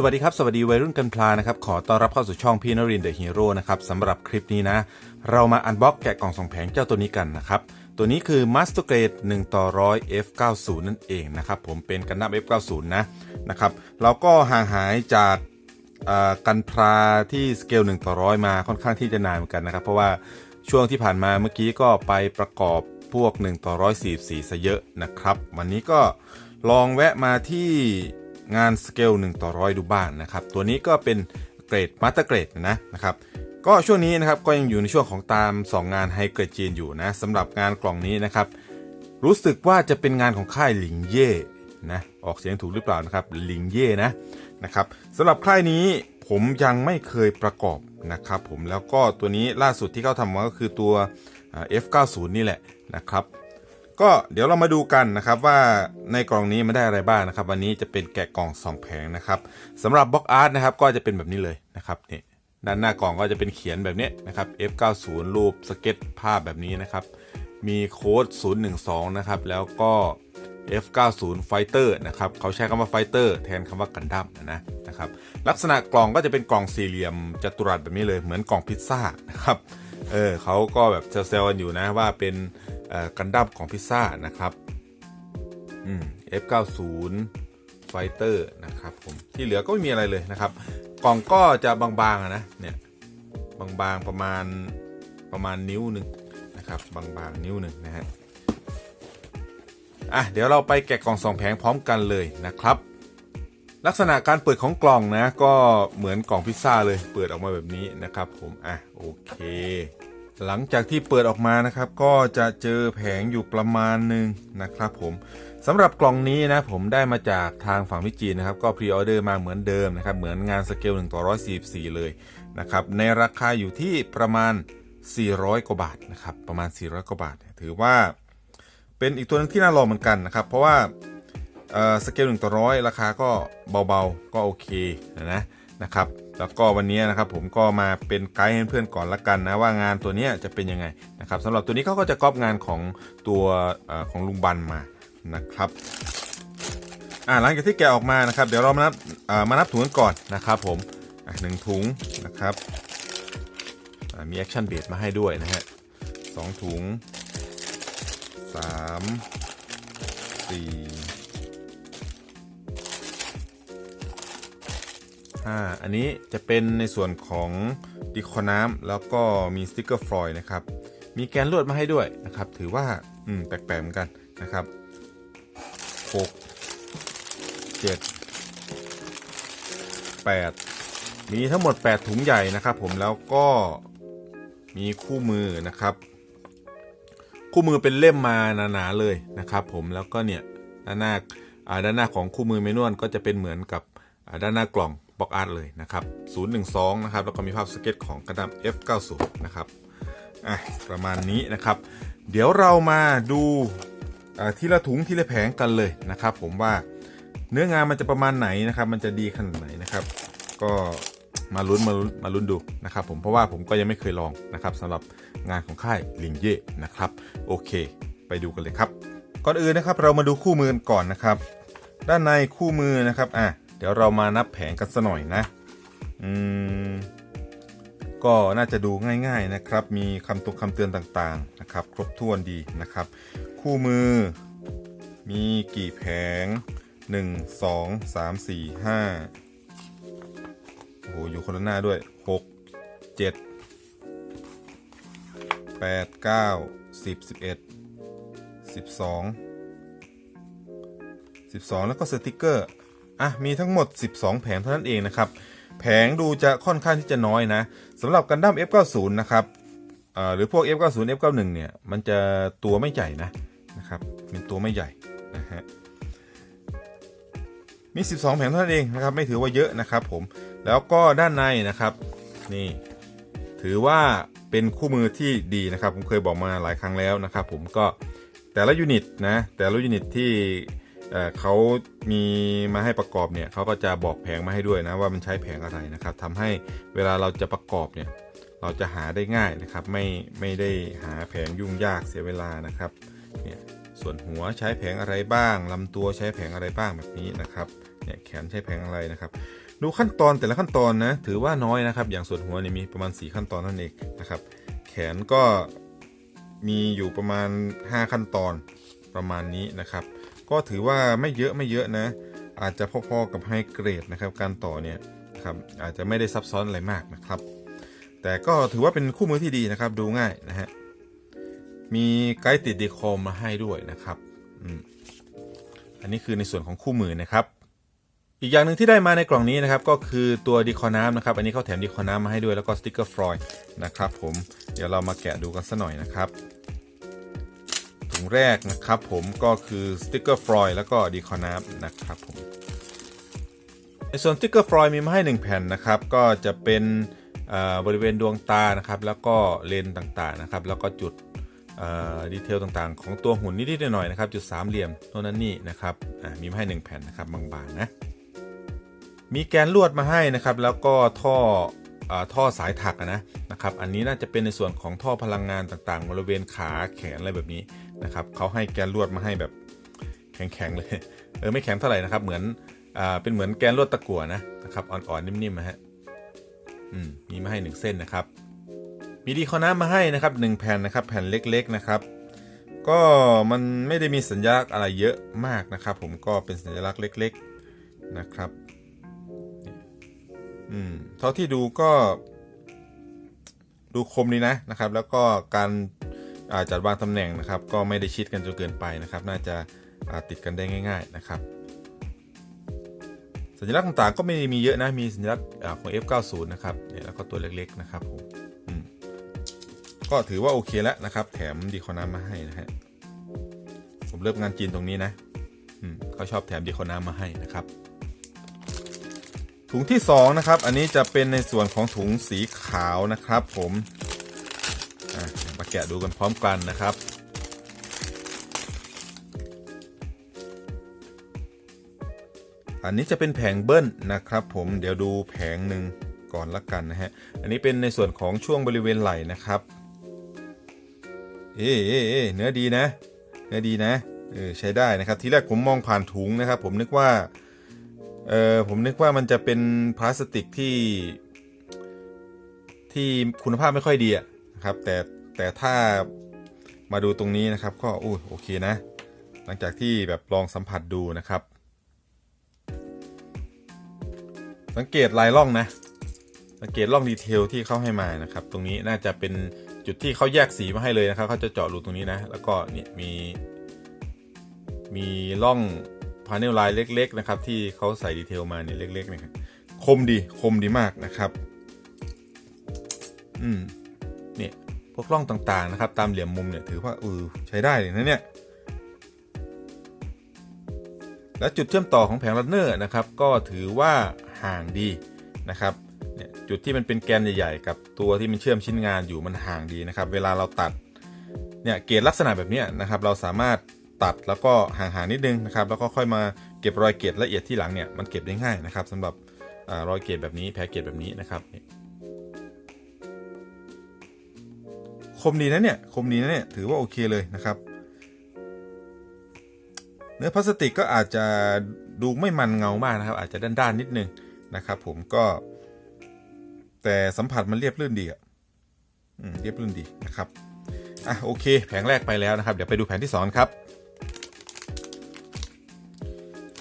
สวัสดีครับ สวัสดีวัยรุ่นกันพลานะครับ ขอต้อนรับเข้าสู่ช่องพี่นรินเดอะฮีโร่นะครับสำหรับคลิปนี้นะ เรามาอันบ็อกแกะกล่องสองแผงเจ้าตัวนี้กันนะครับ ตัวนี้คือ Master Grade 1ต่อ100 F90 นั่นเองนะครับ ผมเป็นกันดั้ม F90 นะนะครับเราก็ห่างหายจากเอ่อกันพลาที่สเกล1ต่อ100มาค่อนข้างที่จะนานเหมือนกันนะครับ เพราะว่าช่วงที่ผ่านมาเมื่อกี้ก็ไปประกอบพวก1ต่อ144ซะเยอะนะครับ วันนี้ก็ลองแวะมาที่ งานสเกล1ต่อ100ดูบ้างนะครับ ตัวนี้ก็เป็นเกรดมาสเตอร์เกรดนะนะครับก็ช่วงนี้นะครับก็ยังอยู่ในช่วงของตาม 2 งานไฮเกรดจีนอยู่นะสำหรับงานกล่องนี้นะครับ รู้สึกว่าจะเป็นงานของค่ายหลิงเย่นะออกเสียงถูกหรือเปล่านะครับหลิงเย่นะนะครับสำหรับค่ายนี้ผมยังไม่เคยประกอบนะครับผมแล้วก็ตัวนี้ล่าสุดที่เขาทำมาก็คือตัวอ่า F90 นี่แหละนะครับ ก็เดี๋ยวเรามาดูกันนะครับว่าในกล่องนี้มันได้อะไรบ้างนะครับ วันนี้จะเป็นแกะกล่องสองแผงนะครับสำหรับบล็อกอาร์ตนะครับก็จะเป็นแบบนี้เลยนะครับนี่ด้านหน้ากล่องก็จะเป็นเขียนแบบนี้นะครับ F90 รูปสเก็ตภาพแบบนี้นะครับ มีโค้ด 012 นะครับ แล้วก็ F90 Fighter นะครับ เขาใช้คำว่า Fighter แทนคำว่ากันดั้มนะนะครับ ลักษณะกล่องก็จะเป็นกล่องสี่เหลี่ยมจัตุรัสแบบนี้เลย เหมือนกล่องพิซซ่านะครับ เออเขาก็แบบเซลล์กันอยู่นะว่าเป็น กันดั้มของพิซซ่านะครับอืม F90 Fighter นะครับผมที่เหลือก็ไม่มีอะไรเลยนะครับ กล่องก็จะบางๆนะเนี่ยบางๆประมาณประมาณนิ้วหนึ่งนะครับบางๆนิ้วหนึ่งนะฮะอะเดี๋ยวเราไปแกะกล่องสองแผงพร้อมกันเลยนะครับ ลักษณะการเปิดของกล่องนะ ก็เหมือนกล่องพิซซ่าเลยเปิดออกมาแบบนี้นะครับ ผมอะโอเค หลังจากที่เปิดออกมานะครับก็จะเจอแผงอยู่ประมาณหนึ่งนะครับผมสำหรับกล่องนี้นะผมได้มาจากทางฝั่งพิจีนนะครับก็พรีออเดอร์มาเหมือนเดิมนะครับเหมือนงานสเกล1ต่อ144 เลยนะครับในราคาอยู่ที่ประมาณ 400 กว่าบาทนะครับประมาณ 400 กว่าบาท ถือว่าเป็นอีกตัวหนึงที่น่าลองเหมือนกันนะครับเพราะว่าสเกลหนึ่งต่อร้อยราคาก็เบาๆก็โอเคนะ นะครับ แล้วก็วันนี้นะครับผมก็มาเป็นไกด์ให้เพื่อนก่อนละกันนะว่างานตัวนี้จะเป็นยังไงนะครับสำหรับตัวนี้เขาก็จะก๊อปงานของตัวอของลุงบันมานะครับอ่าหลังจากที่แกะออกมานะครับ เดี๋ยวเรามานับมานับถุงกันก่อนนะครับผมหนึ่งถุงนะครับมีแอคชั่นเบสมาให้ด้วยนะฮะสองถุงสามสี่ ห้าอันนี้จะเป็นในส่วนของดิคอน้ำแล้วก็มีสติกเกอร์ฟลอยนะครับ มีแกนลวดมาให้ด้วยนะครับ ถือว่าอืมแปลกๆเหมือนกันนะครับหกเจ็ดแปดมีทั้งหมด 8 ถุงใหญ่นะครับ ผมแล้วก็มีคู่มือนะครับ คู่มือเป็นเล่มมาหนาๆเลยนะครับ ผมแล้วก็เนี่ยด้านหน้าด้านหน้าของคู่มือเมนวลก็จะเป็นเหมือนกับด้านหน้ากล่อง บ็อกอาร์ตเลยนะครับ 012 นะครับ แล้วก็มีภาพสเก็ตของกระดับ F90 นะครับอะประมาณนี้นะครับ เดี๋ยวเรามาดูอ่าทีละถุงทีละแผงกันเลยนะครับ ผมว่าเนื้องานมันจะประมาณไหนนะครับ มันจะดีขนาดไหนนะครับ ก็มาลุ้นมาลุ้นมาลุ้นดูนะครับ ผมเพราะว่าผมก็ยังไม่เคยลองนะครับสำหรับงานของค่ายลิงเย่นะครับ โอเค ไปดูกันเลยครับ ก่อนอื่นนะครับเรามาดูคู่มือกันก่อนนะครับ ด้านในคู่มือนะครับอะ เดี๋ยวเรามานับแผงกันสัหน่อยนะ อืม ก็น่าจะดูง่าย ๆนะครับ มีคำตรงคำเตือนต่างๆนะครับ ครบถ้วนดีนะครับ คู่มือ มีกี่แผง 1 2 3 4 5โอ้โหอยู่คนละหน้าด้วย 6 7 8 9 10 11 12 12 แล้วก็สติกเกอร์ อะมีทั้งหมด 12 แผงเท่านั้นเองนะครับแผงดูจะค่อนข้างที่จะน้อยนะสำหรับกันดั้ม F90 นะครับเอ่อหรือพวก F90 F91 เนี่ยมันจะตัวไม่ใหญ่นะนะครับเป็นตัวไม่ใหญ่นะฮะมี 12 แผงเท่านั้นเองนะครับไม่ถือว่าเยอะนะครับผมแล้วก็ด้านในนะครับนี่ถือว่าเป็นคู่มือที่ดีนะครับ ผมเคยบอกมาหลายครั้งแล้วนะครับ ผมก็แต่ละยูนิตนะแต่ละยูนิตที่ เขามีมาให้ประกอบเนี่ยเขาก็จะบอกแผงมาให้ด้วยนะว่ามันใช้แผงอะไรนะครับทำให้เวลาเราจะประกอบเนี่ยเราจะหาได้ง่ายนะครับ ไม่ไม่ได้หาแผงยุ่งยากเสียเวลานะครับเนี่ยส่วนหัวใช้แผงอะไรบ้างลำตัวใช้แผงอะไรบ้างแบบนี้นะครับเนี่ยแขนใช้แผงอะไรนะครับ ดูขั้นตอนแต่ละขั้นตอนนะถือว่าน้อยนะครับ อย่างส่วนหัวเนี่ยมีประมาณ 4 ขั้นตอนนั่นเองนะครับ แขนก็มีอยู่ประมาณ 5 ขั้นตอนประมาณนี้นะครับ ก็ถือว่าไม่เยอะไม่เยอะนะ อาจจะพอๆกับไฮเกรดนะครับ การต่อเนี่ยนะครับอาจจะไม่ได้ซับซ้อนอะไรมากนะครับ แต่ก็ถือว่าเป็นคู่มือที่ดีนะครับ ดูง่ายนะฮะมีไกด์ติดดีคอมมาให้ด้วยนะครับอันนี้คือในส่วนของคู่มือนะครับ อีกอย่างหนึ่งที่ได้มาในกล่องนี้นะครับ ก็คือตัวดีคอน้ำนะครับ อันนี้เขาแถมดีคอน้ำมาให้ด้วยแล้วก็สติกเกอร์ฟรอยล์นะครับ ผมเดี๋ยวเรามาแกะดูกันสักหน่อยนะครับ ถุงแรกนะครับผมก็คือสติกเกอร์ฟรอยล์แล้วก็ดีคอน้ำนะครับผมในส่วนสติกเกอร์ฟรอยล์มีมาให้ 1 แผ่นนะครับ ก็จะเป็นบริเวณดวงตานะครับ แล้วก็เลนต่างๆนะครับ แล้วก็จุดดีเทลต่างๆ ของตัวหุ่นนิดๆหน่อยๆนะครับ จุดสามเหลี่ยมโน่นนั่นนี่นะครับมีมาให้ 1 แผ่นนะครับบางๆนะมีแกนลวดมาให้นะครับ แล้วก็ท่ออท่อสายถักนะนะครับ อันนี้น่าจะเป็นในส่วนของท่อพลังงานต่างๆ บริเวณขาแขนอะไรแบบนี้ นะครับเขาให้แกนลวดมาให้แบบแข็งๆเลยเออไม่แข็งเท่าไหร่นะครับ เหมือนอ่าเป็นเหมือนแกนลวดตะกั่วนะนะครับอ่อนๆนิ่มๆนะฮะอืมมีมาให้หนึ่งเส้นนะครับ มีดีคอน้ำมาให้นะครับหนึ่งแผ่นนะครับ แผ่นเล็กๆนะครับ ก็มันไม่ได้มีสัญลักษณ์อะไรเยอะมากนะครับ ผมก็เป็นสัญลักษณ์เล็ก ๆนะครับอืมเท่าที่ดูก็ดูคมดีนะนะครับ แล้วก็การ จัดวางตำแหน่งนะครับก็ไม่ได้ชิดกันจนเกินไปนะครับ น่าจะาติดกันได้ง่าย ๆนะครับสัญลักษณ์ต่างๆก็ไม่ได้มีเยอะนะ มีสัญลักษณ์อ่าของ F90 นะครับเนี่ยแล้วก็ตัวเล็กๆนะครับผมก็ถือว่าโอเคแล้วนะครับ แถมดีคอน้ำมาให้นะฮะ ผมเริ่มงานจีนตรงนี้นะเขาชอบแถมดีคอน้ำมาให้นะครับ ถุงที่ 2 นะครับ อันนี้จะเป็นในส่วนของถุงสีขาวนะครับ ผม แกะดูกันพร้อมกันนะครับ อันนี้จะเป็นแผงเบิ้ลนะครับ ผมเดี๋ยวดูแผงหนึ่งก่อนละกันนะฮะ อันนี้เป็นในส่วนของช่วงบริเวณไหล่นะครับ เอ๊ะเเเนื้อดีนะ เนื้อดีนะ เออใช้ได้นะครับ ทีแรกผมมองผ่านถุงนะครับ ผมนึกว่า เออผมนึกว่ามันจะเป็นพลาสติกที่ ที่คุณภาพไม่ค่อยดีอะนะครับ แต่ แต่ถ้ามาดูตรงนี้นะครับ ก็อู้โอเคนะ หลังจากที่แบบลองสัมผัสดูนะครับ สังเกตลายร่องนะ สังเกตร่องดีเทลที่เขาให้มานะครับ ตรงนี้น่าจะเป็นจุดที่เขาแยกสีมาให้เลยนะครับเขาจะเจาะรูตรงนี้นะ แล้วก็เนี่ยมี มีร่องพาเนลลายเล็ก ๆ นะครับ ที่เขาใส่ดีเทลมาเนี่ยเล็กๆนะครับคมดีคมดีมากนะครับ อืม วกร่องต่างๆนะครับ ตามเหลี่ยมมุมเนี่ยถือว่าเออใช้ได้เลยนะเนี่ยและจุดเชื่อมต่อของแผงรันเนอร์นะครับก็ถือว่าห่างดีนะครับเนี่ยจุดที่มันเป็นแกนใหญ่ๆ กับตัวที่มันเชื่อมชิ้นงานอยู่มันห่างดีนะครับ เวลาเราตัดเนี่ยเกรดลักษณะแบบนี้นะครับเราสามารถตัดแล้วก็ห่างๆนิดนึงนะครับแล้วก็ค่อยมาเก็บรอยเกรดละเอียดที่หลังเนี่ยมันเก็บได้ง่ายนะครับสำหรับอรอยเกรดแบบนี้แผลเกรดแบบนี้นะครับ คมดีนะเนี่ยคมดีนะเนี่ยถือว่าโอเคเลยนะครับ เนื้อพลาสติกก็อาจจะดูไม่มันเงามากนะครับ อาจจะด้านๆนิดนึงนะครับ ผมก็ แต่สัมผัสมันเรียบรื่นดีอะเรียบรื่นดีนะครับอะโอเค แผงแรกไปแล้วนะครับ เดี๋ยวไปดูแผงที่สองครับ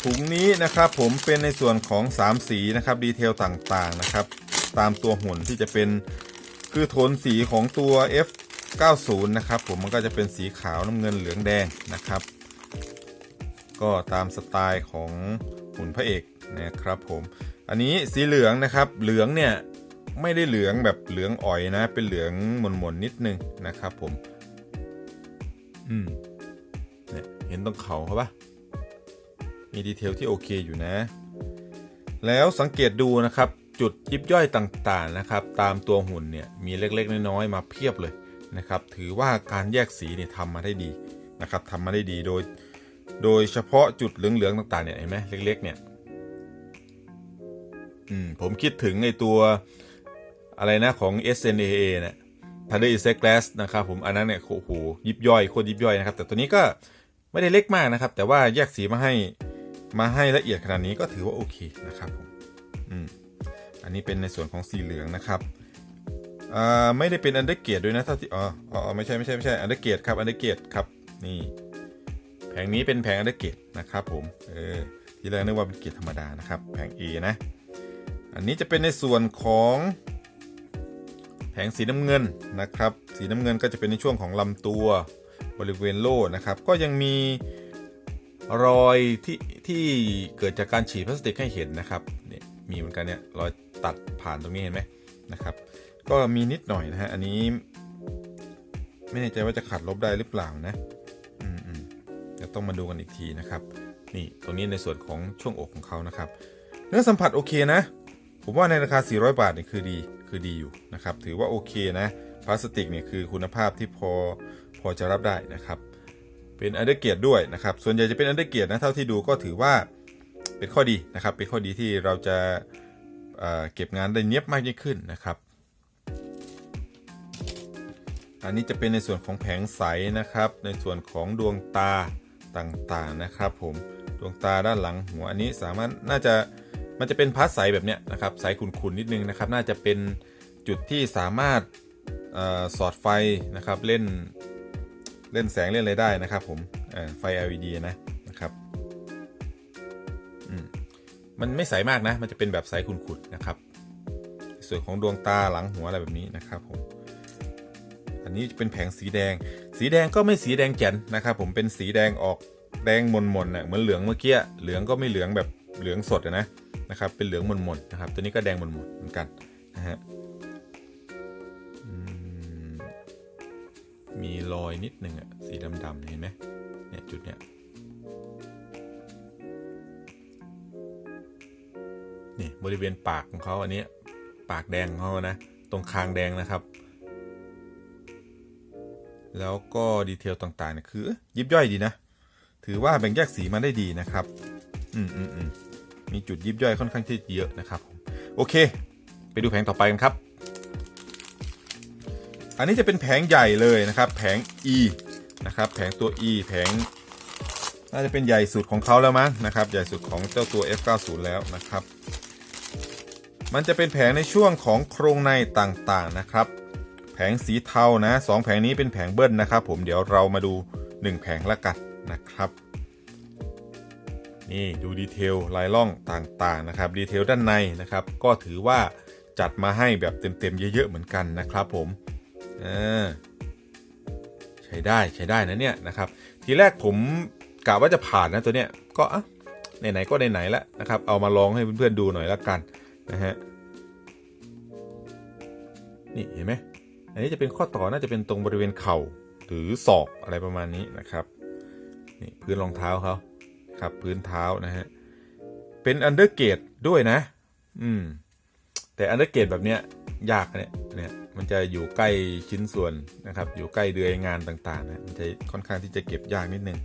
ถุงนี้นะครับผมเป็นในส่วนของ 3 สีนะครับดีเทลต่างๆนะครับ ตามตัวหุ่นที่จะเป็นคือโทนสีของตัว F 90 นะครับ ผมมันก็จะเป็นสีขาวน้ำเงินเหลืองแดงนะครับ ก็ตามสไตล์ของหุ่นพระเอกนะครับผม อันนี้สีเหลืองนะครับ เหลืองเนี่ยไม่ได้เหลืองแบบเหลืองอ่อยนะ เป็นเหลืองหม่นๆนิดนึงนะครับผม อืมเนี่ยเห็นตรงเขาเขาปะมีดีเทลที่โอเคอยู่นะ แล้วสังเกตดูนะครับ จุดยิบย่อยต่างๆนะครับ ตามตัวหุ่นเนี่ยมีเล็กๆ น้อยๆมาเพียบเลย นะครับ ถือว่าการแยกสีเนี่ยทำมาได้ดีนะครับทำมาได้ดีโดย โดยเฉพาะจุดเหลืองๆต่างๆเนี่ยเห็นไหมเล็ก ๆ เนี่ยอืมผมคิดถึงไอตัวอะไรนะของ SNAA เนี่ย Thunder is Glass นะครับผมอันนั้นเนี่ยโอ้โหยิบย่อยโคตรยิบย่อยนะครับ แต่ตัวนี้ก็ไม่ได้เล็กมากนะครับ แต่ว่าแยกสีมาให้มาให้ละเอียดขนาดนี้ก็ถือว่าโอเคนะครับผมอืมอันนี้เป็นในส่วนของสีเหลืองนะครับ อ่าไม่ได้เป็นอันเดอร์เกตด้วยนะเท่าที่อ๋ออ๋อไม่ใช่ไม่ใช่ไม่ใช่อันเดอร์เกตครับอันเดอร์เกตครับนี่แผงนี้เป็นแผงอันเดอร์เกตนะครับผมเออที่แรกนึกว่าเป็นเกตธรรมดานะครับแผง A นะอันนี้จะเป็นในส่วนของแผงสีน้ำเงินนะครับ สีน้ำเงินก็จะเป็นในช่วงของลำตัวบริเวณโล่นะครับ ก็ยังมีรอยที่ที่เกิดจากการฉีดพลาสติกให้เห็นนะครับเนี่ยมีเหมือนกันเนี่ยรอยตัดผ่านตรงนี้เห็นไหมนะครับ ก็มีนิดหน่อยนะฮะ อันนี้ ไม่แน่ใจว่าจะขัดลบได้หรือเปล่านะ อืมอืมเดี๋ยวต้องมาดูกันอีกทีนะครับ นี่ตรงนี้ในส่วนของช่วงอกของเขานะครับ เนื้อสัมผัสโอเคนะ ผมว่าในราคา 400 บาทเนี่ยคือดี คือดีอยู่นะครับ ถือว่าโอเคนะพลาสติกเนี่ยคือคุณภาพที่พอพอจะรับได้นะครับ เป็นอันเดอร์เกียร์ด้วยนะครับ ส่วนใหญ่จะเป็นอันเดอร์เกียร์นะเท่าที่ดูก็ถือว่าเป็นข้อดีนะครับ เป็นข้อดีที่เราจะเอ่อเก็บงานได้เนียบมากยิ่งขึ้นนะครับ อันนี้จะเป็นในส่วนของแผงใสนะครับ ในส่วนของดวงตาต่างๆนะครับ ผมดวงตาด้านหลังหัวอันนี้สามารถน่าจะมันจะเป็นพาสใสแบบเนี้ยนะครับใสขุ่นๆนิดนึงนะครับ น่าจะเป็นจุดที่สามารถออสอดไฟนะครับเล่นเล่นแสงเล่นอะไรได้นะครับ ผมไฟ LED นะนะครับมมันไม่ใสมากนะ มันจะเป็นแบบใสขุ่นๆนะครับ ส่วนของดวงตาหลังหัวอะไรแบบนี้นะครับผม อันนี้เป็นแผงสีแดง สีแดงก็ไม่สีแดงแก่นนะครับผมเป็นสีแดงออกแดงมนๆน่ะเหมือนเหลืองเมื่อกี้เหลืองก็ไม่เหลืองแบบเหลืองสดนะนะครับเป็นเหลืองมนๆนะครับตัวนี้ก็แดงมนๆเหมือนกันนะฮะมมีรอยนิดหนึ่งอะสีดำๆเห็นไหมเนี่ยจุดเนี้ยนี่บริเวณปากของเขาอันนี้ปากแดงของเขานะ ตรงคางแดงนะครับ แล้วก็ดีเทลต่างๆเนี่ยคือ ยิบย่อยดีนะ ถือว่าแบ่งแยกสีมาได้ดีนะครับ อืมอืมอืมมีจุดยิบย่อยค่อนข้างที่เยอะนะครับ โอเค ไปดูแผงต่อไปกันครับ อันนี้จะเป็นแผงใหญ่เลยนะครับ แผง E นะครับ แผงตัว E แผงน่าจะเป็นใหญ่สุดของเขาแล้วมั้งนะครับ ใหญ่สุดของเจ้าตัว F90 แล้วนะครับ มันจะเป็นแผงในช่วงของโครงในต่างๆนะครับ แผงสีเทานะสองแผงนี้เป็นแผงเบิ้ลนะครับ ผมเดี๋ยวเรามาดู 1 แผงละกันนะครับ นี่ดูดีเทลลายล่องต่างๆนะครับดีเทลด้านในนะครับ ก็ถือว่าจัดมาให้แบบเต็มๆเยอะๆเหมือนกันนะครับ ผมใช้ได้ใช้ได้นะเนี่ยนะครับ ทีแรกผมกะว่าจะผ่านนะตัวเนี้ยก็อะไหนๆก็ไหนๆแล้วนะครับ เอามาลองให้เพื่อนๆดูหน่อยละกันนะฮะนี่เห็นไหม อันนี้จะเป็นข้อต่อน่าจะเป็นตรงบริเวณเข่าหรือศอกอะไรประมาณนี้นะครับนี่พื้นรองเท้าเขาครับพื้นเท้านะฮะเป็นอันเดอร์เกตด้วยนะ อืม แต่อันเดอร์เกตแบบเนี้ยยากนะเนี่ยเนี่ยมันจะอยู่ใกล้ชิ้นส่วนนะครับ อยู่ใกล้เดือยงานต่างๆนะมันจะค่อนข้างที่จะเก็บยากนิดนึง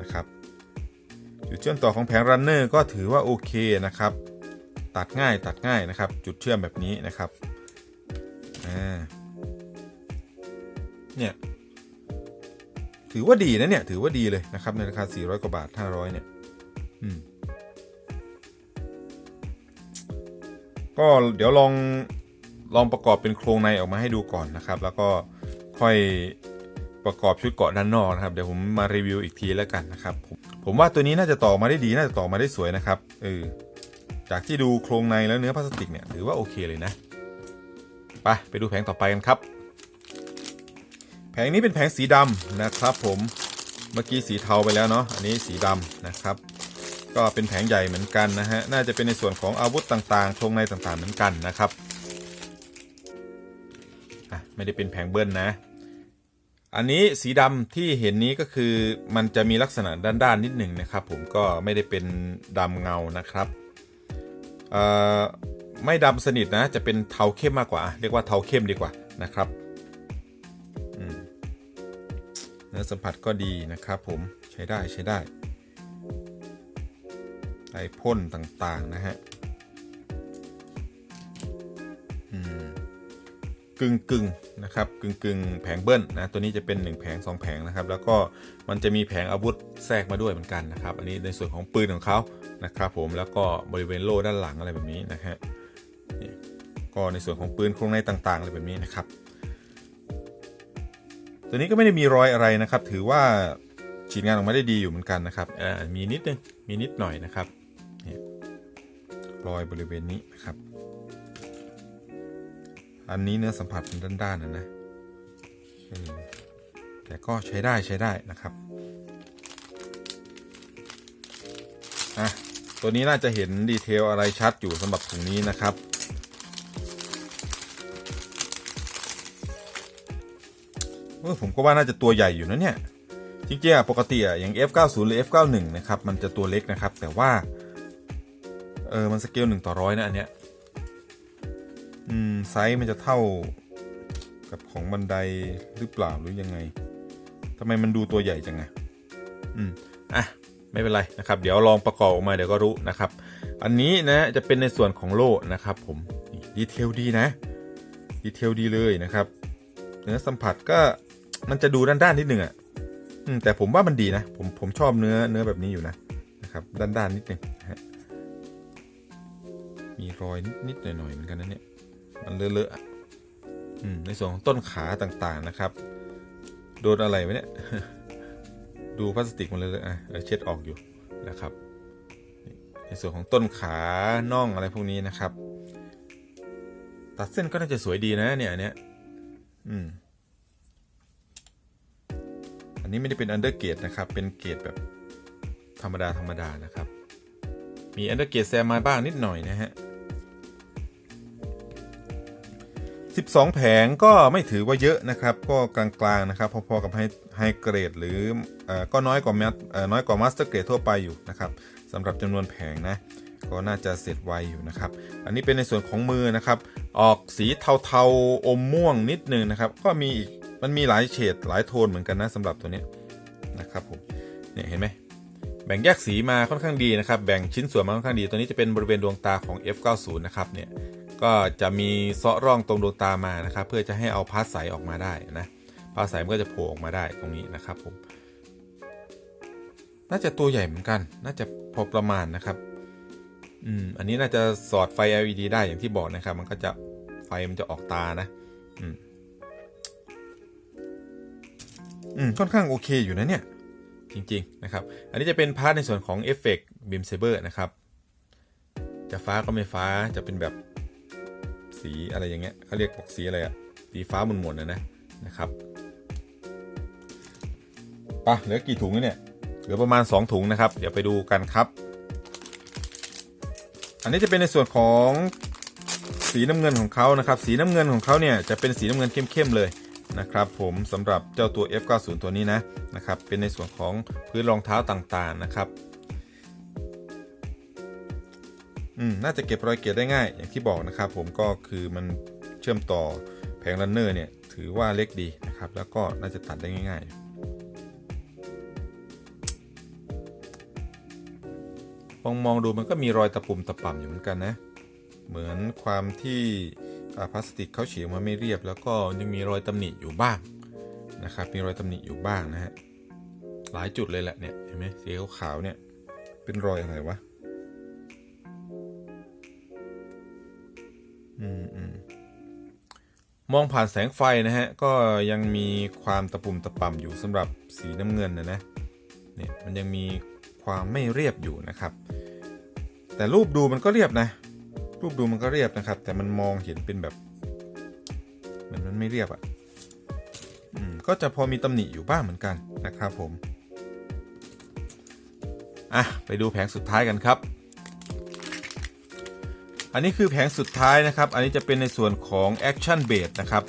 นะครับจุดเชื่อมต่อของแผงรันเนอร์ก็ถือว่าโอเคนะครับ ตัดง่ายตัดง่ายนะครับ จุดเชื่อมแบบนี้นะครับอ่า เนี่ย ถือว่าดีนะเนี่ย ถือว่าดีเลยนะครับ ในราคา 400 กว่าบาท 500 เนี่ย อืม ก็เดี๋ยวลองลองประกอบเป็นโครงในออกมาให้ดูก่อนนะครับ แล้วก็ค่อยประกอบชุดเกาะด้านนอกนะครับ เดี๋ยวผมมารีวิวอีกทีแล้วกันนะครับ ผมผมว่าตัวนี้น่าจะต่อมาได้ดี น่าจะต่อมาได้สวยนะครับเออจากที่ดูโครงในแล้วเนื้อพลาสติกเนี่ยถือว่าโอเคเลยนะ ไป ไปดูแผงต่อไปกันครับ แผงนี้เป็นแผงสีดำนะครับผมเมื่อกี้สีเทาไปแล้วเนาะอันนี้สีดำนะครับ ก็เป็นแผงใหญ่เหมือนกันนะฮะน่าจะเป็นในส่วนของอาวุธต่างๆโครงในต่างๆเหมือนกันนะครับอะไม่ได้เป็นแผงเบิ้ลนะ อันนี้สีดำที่เห็นนี้ก็คือมันจะมีลักษณะด้านๆนิดหนึ่งนะครับ ผมก็ไม่ได้เป็นดำเงานะครับไม่ดำสนิทนะจะเป็นเทาเข้มมากกว่า เรียกว่าเทาเข้มดีกว่านะครับ นื้อสัมผัสก็ดีนะครับผมใช้ได้ใช้ได้ไอพ่นต่างๆนะฮะกึ่งกึ่งนะครับกึ่งกึ่งแผงเบิ้ลนะตัวนี้จะเป็น 1 แผง 2 แผงนะครับ แล้วก็มันจะมีแผงอาวุธแทรกมาด้วยเหมือนกันนะครับ อันนี้ในส่วนของปืนของเขานะครับ ผมแล้วก็บริเวณโล่ด้านหลังอะไรแบบนี้นะฮะก็ในส่วนของปืนโครงในต่างๆอะไรแบบนี้นะครับ ตัวนี้ก็ไม่ได้มีรอยอะไรนะครับ ถือว่าฉีดงานออกมาได้ดีอยู่เหมือนกันนะครับมีนิดนึงมีนิดหน่อยนะครับรอยบริเวณนี้นะครับ อันนี้เนื้อสัมผัสมันด้านๆนะนะแต่ก็ใช้ได้ใช้ได้นะครับอะตัวนี้น่าจะเห็นดีเทลอะไรชัดอยู่สำหรับถุงนี้นะครับ ออผมก็ว่าน่าจะตัวใหญ่อยู่นะเนี่ย จริงๆปกติอะอย่าง F90 หรือ F91 นะครับ มันจะตัวเล็กนะครับ แต่ว่า เออมันสเกลหนึ่งต่อร้อยนะ อันเนี้ย อืม ไซส์มันจะเท่ากับของบันไดหรือเปล่าหรือยังไงทำไมมันดูตัวใหญ่จังไงอืม อะ ไม่เป็นไรนะครับ เดี๋ยวลองประกอบออกมาเดี๋ยวก็รู้นะครับ อันนี้นะจะเป็นในส่วนของโล่นะครับผมดีเทลดีนะ ดีเทลดีเลยนะครับ เนื้อสัมผัสก็ มันจะดูด้านๆนิดหนึ่งอะแต่ผมว่ามันดีนะ ผมผมชอบเนื้อเนื้อแบบนี้อยู่นะนะครับ ด้านๆนิดหนึ่งมีรอยนิดๆหน่อยๆเหมือนกันนะเนี่ยมันเลอะๆอืมในส่วนของต้นขาต่างๆนะครับ โดนอะไรไหมเนี่ย ดูพลาสติกมันเลยๆอะเออเช็ดออกอยู่นะครับ ในส่วนของต้นขาน่องอะไรพวกนี้นะครับ ตัดเส้นก็น่าจะสวยดีนะเนี่ยเนี้ยอืม อันนี้ไม่ได้เป็นอันเดอร์เกตนะครับ เป็นเกตแบบธรรมดาธรรมดานะครับ มีอันเดอร์เกตแซมมาบ้างนิดหน่อยนะฮะ12 แผงก็ไม่ถือว่าเยอะนะครับ ก็กลางๆนะครับ พอๆกับไฮไฮเกรดหรืออก็น้อยกว่ามน้อยกว่ามาสเตอร์เกรดทั่วไปอยู่นะครับสำหรับจำนวนแผงนะก็น่าจะเสร็จไวอยู่นะครับ อันนี้เป็นในส่วนของมือนะครับ ออกสีเทาๆอมม่วงนิดนึงนะครับ ก็มีอีก มันมีหลายเฉดหลายโทนเหมือนกันนะสำหรับตัวนี้นะครับผมเนี่ยเห็นไหมแบ่งแยกสีมาค่อนข้างดีนะครับ แบ่งชิ้นส่วนมาค่อนข้างดี ตัวนี้จะเป็นบริเวณดวงตาของ F90 นะครับเนี่ยก็จะมีเซาะร่องตรงดวงตามานะครับ เพื่อจะให้เอาพาร์ทใสออกมาได้นะพาร์ทใสมันก็จะโผล่ออกมาได้ตรงนี้นะครับผมน่าจะตัวใหญ่เหมือนกัน น่าจะพอประมาณนะครับอืมอันนี้น่าจะสอดไฟ LED ได้อย่างที่บอกนะครับ มันก็จะไฟมันจะออกตานะ อืม อืมค่อนข้างโอเคอยู่นะเนี่ย จริง ๆ นะครับ อันนี้จะเป็นพาร์ทในส่วนของเอฟเฟกต์บิมเซเบอร์นะครับ จะฟ้าก็ไม่ฟ้าจะเป็นแบบสีอะไรอย่างเงี้ยเขาเรียกบอกสีอะไรอะสีฟ้าหมุนๆนะนะนะครับปะเหลือกี่ถุงเนี่ย เหลือประมาณ 2 ถุงนะครับ เดี๋ยวไปดูกันครับ อันนี้จะเป็นในส่วนของสีน้ำเงินของเขานะครับ สีน้ำเงินของเขาเนี่ยจะเป็นสีน้ำเงินเข้มๆเลย นะครับผมสำหรับเจ้าตัว F90 ตัวนี้นะนะครับเป็นในส่วนของพื้นรองเท้าต่างๆนะครับอืมน่าจะเก็บรอยเกตได้ง่ายอย่างที่บอกนะครับ ผมก็คือมันเชื่อมต่อแผงรันเนอร์เนี่ยถือว่าเล็กดีนะครับ แล้วก็น่าจะตัดได้ง่าย ๆมองมองดูมันก็มีรอยตะปุ่มตะป่ำอยู่เหมือนกันนะ เหมือนความที่ พลาสติกเขาเฉียงมาไม่เรียบ แล้วก็ยังมีรอยตำหนิอยู่บ้างนะครับ มีรอยตำหนิอยู่บ้างนะฮะหลายจุดเลยแหละเนี่ยเห็นไหมสีขาวๆเนี่ยเป็นรอยอะไรวะอืมอืมมองผ่านแสงไฟนะฮะก็ยังมีความตะปุ่มตะป่ำอยู่สำหรับสีน้ำเงินนะนะเนี่ยมันยังมีความไม่เรียบอยู่นะครับ แต่รูปดูมันก็เรียบนะ รูปดูมันก็เรียบนะครับ แต่มันมองเห็นเป็นแบบเหมันมันไม่เรียบอะ่ะก็จะพอมีตำหนิอยู่บ้างเหมือนกันนะครับผม อะ ไปดูแผงสุดท้ายกันครับ อันนี้คือแผงสุดท้ายนะครับ อันนี้จะเป็นในส่วนของ Action Base นะครับ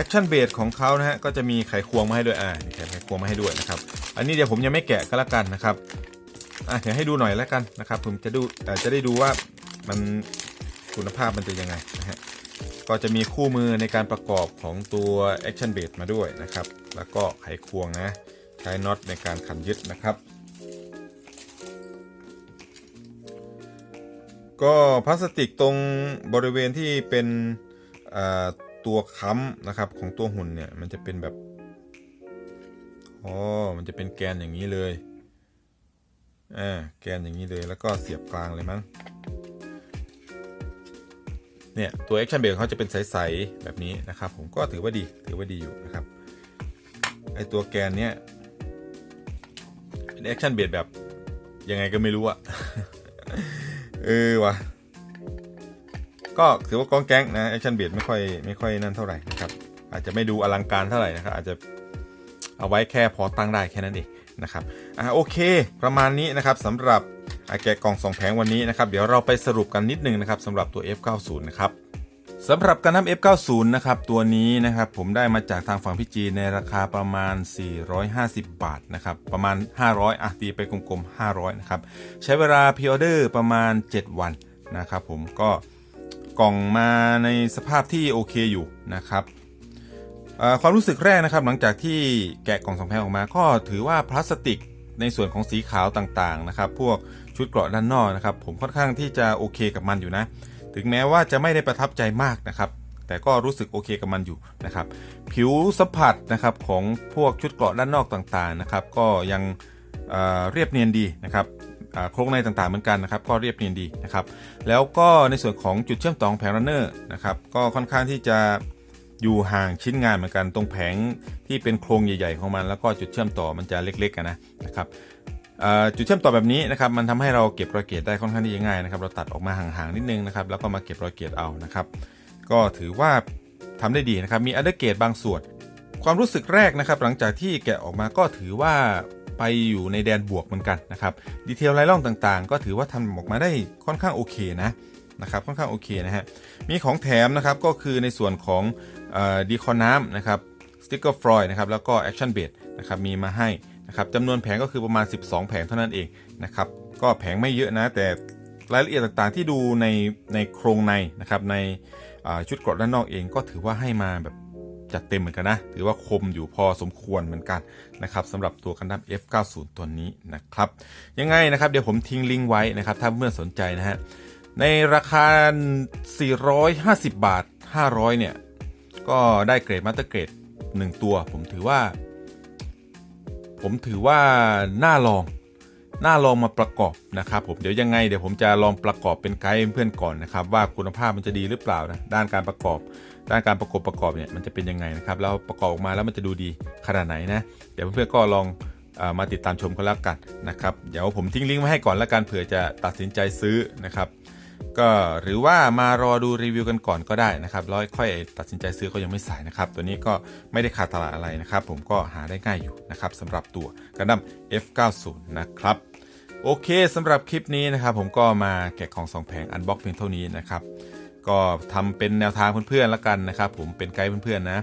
Action Base ของเขานะฮะก็จะมีไขควงมาให้ด้วยอ่ามีไขควงมาให้ด้วยนะครับ อันนี้เดี๋ยวผมยังไม่แกะก็แล้วกันนะครับอะเดี๋ยวให้ดูหน่อยแล้วกันนะครับ ผมจะดูจะได้ดูว่ามัน คุณภาพมันจะยังไงนะฮะก็จะมีคู่มือในการประกอบของตัว Action Base มาด้วยนะครับ แล้วก็ไขควงนะ ใช้น็อตในการขันยึดนะครับ ก็พลาสติกตรงบริเวณที่เป็นตัวค้ำนะครับของตัวหุ่นเนี่ยมันจะเป็นแบบอ๋อมันจะเป็นแกนอย่างนี้เลยอ่าแกนอย่างนี้เลยแล้วก็เสียบกลางเลยมั้ง เนี่ยตัว Action Base ของเขาจะเป็นใสๆแบบนี้นะครับ ผมก็ถือว่าดีถือว่าดีอยู่นะครับไอตัวแกนเนี่ยเป็น Action Base แบบยังไงก็ไม่รู้อะเออวะก็ถือว่ากองแก๊งนะ Action Base ไม่ค่อยไม่ค่อยนั่นเท่าไหร่นะครับอาจจะไม่ดูอลังการเท่าไหร่นะครับอาจจะเอาไว้แค่พอตั้งได้แค่นั้นเองนะครับอ่าโอเค ประมาณนี้นะครับสำหรับ แกะกล่องสองแผงวันนี้นะครับ เดี๋ยวเราไปสรุปกันนิดนึงนะครับสำหรับตัว F90 นะครับสำหรับการนำ F90 นะครับตัวนี้นะครับผมได้มาจากทางฝั่งพี่จีนในราคาประมาณ 450 บาทนะครับประมาณ 500อะตีไปกลมๆ 500นะครับใช้เวลาพิออเดอร์ประมาณ 7 วันนะครับผมก็กล่องมาในสภาพที่โอเคอยู่นะครับความรู้สึกแรกนะครับหลังจากที่แกะกล่องสองแผงออกมาก็ถือว่าพลาสติกในส่วนของสีขาวต่างๆนะครับ พวก ชุดเกราะด้านนอกนะครับ ผมค่อนข้างที่จะโอเคกับมันอยู่นะ ถึงแม้ว่าจะไม่ได้ประทับใจมากนะครับแต่ก็รู้สึกโอเคกับมันอยู่นะครับ ผิวสัมผัสนะครับของพวกชุดเกราะด้านนอกต่างๆนะครับ ก็ยังเเรียบเนียนดีนะครับโครงในต่างๆเหมือนกันนะครับ ก็เรียบเนียนดีนะครับ แล้วก็ในส่วนของจุดเชื่อมต่อของแผงรันเนอร์นะครับ ก็ค่อนข้างที่จะอยู่ห่างชิ้นงานเหมือนกันตรงแผงที่เป็นโครงใหญ่ ๆ ของมัน แล้วก็จุดเชื่อมต่อมันจะเล็กๆกันนะนะครับ จุดเชื่อมต่อแบบนี้นะครับมันทำให้เราเก็บรอยเกตได้ค่อนข้างที่จะง่ายนะครับเราตัดออกมาห่างๆนิดนึงนะครับแล้วก็มาเก็บรอยเกตเอานะครับก็ถือว่าทำได้ดีนะครับมีอั d เดอร์เกตบางส่วน ความรู้สึกแรกนะครับ หลังจากที่แกะออกมาก็ถือว่าไปอยู่ในแดนบวกเหมือนกันนะครับดีเทลลายล่องต่างๆ ก็ถือว่าทำออกมาได้ค่อนข้างโอเคนะนะครับค่อนข้างโอเคนะฮะมีของแถมนะครับก็คือในส่วนของดีคอนน้ำนะครับสติ๊กเกอร์ฟรอยนะครับแล้วก็แอคชั่นเบดนะครับมีมาให้ นะครับจำนวนแผงก็คือประมาณ 12 แผงเท่านั้นเองนะครับก็แผงไม่เยอะนะแต่รายละเอียดต่างๆที่ดูในในโครงในนะครับในชุดกราะด้านนอกเองก็ถือว่าให้มาแบบจัดเต็มเหมือนกันนะ ถือว่าคมอยู่พอสมควรเหมือนกันนะครับสำหรับตัวกันดั้ม F90 ตัวนี้นะครับ ยังไงนะครับเดี๋ยวผมทิ้งลิงก์ไว้นะครับ ถ้าเพื่อนสนใจนะฮะ ในราคา 450 บาท 500 เนี่ย ก็ได้เกรดมาสเตอร์เกรด 1 ตัว ผมถือว่า ผมถือว่าน่าลองน่าลองมาประกอบนะครับผมเดี๋ยวยังไงเดี๋ยวผมจะลองประกอบเป็นไกด์เพื่อนก่อนนะครับ ว่าคุณภาพมันจะดีหรือเปล่านะด้านการประกอบ ด้านการประกอบประกอบเนี่ยมันจะเป็นยังไงนะครับแล้วประกอบออกมาแล้วมันจะดูดีขนาดไหนนะเดี๋ยวเพื่อนๆก็ลองอมาติดตามชมกันแล้วกันนะครับเดี๋ยวผมทิ้งลิงก์ไว้ให้ก่อนแล้วกันเผื่อจะตัดสินใจซื้อนะครับ ก็หรือว่ามารอดูรีวิวกันก่อนก็ได้นะครับแล้วค่อยตัดสินใจซื้อก็ยังไม่สายนะครับ ตัวนี้ก็ไม่ได้ขาดตลาดอะไรนะครับ ผมก็หาได้ง่ายอยู่นะครับสำหรับตัวกันดั้ม F90 นะครับโอเคสำหรับคลิปนี้นะครับ ผมก็มาแกะของสองแผงอันบ็อกเพียงเท่านี้นะครับก็ทำเป็นแนวทางเพื่อนๆแล้วกันนะครับ ผมเป็นไกด์เพื่อนๆนะ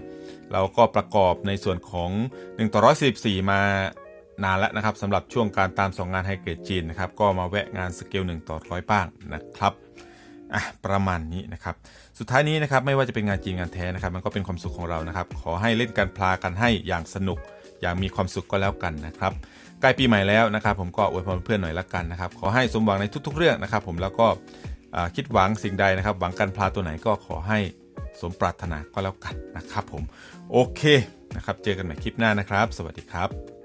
เราก็ประกอบในส่วนของ1ต่อ144 มานานแล้วนะครับสำหรับช่วงการตามสองงานไฮเกรดจีนนะครับ ก็มาแวะงานสเกล1ต่อร้อยบ้างนะครับ อะประมาณนี้นะครับสุดท้ายนี้นะครับไม่ว่าจะเป็นงานจริงงานแท้นะครับ มันก็เป็นความสุขของเรานะครับ ขอให้เล่นการพลากันให้อย่างสนุก อย่างมีความสุขก็แล้วกันนะครับใกล้ปีใหม่แล้วนะครับ ผมก็อวยพรเพื่อนหน่อยละกันนะครับ ขอให้สมหวังในทุก ๆ เรื่องนะครับ ผมแล้วก็คิดหวังสิ่งใดนะครับ หวังการพลาตัวไหนก็ขอให้สมปรารถนาก็แล้วกันนะครับ ผมโอเคนะครับ เจอกันใหม่คลิปหน้านะครับ สวัสดีครับ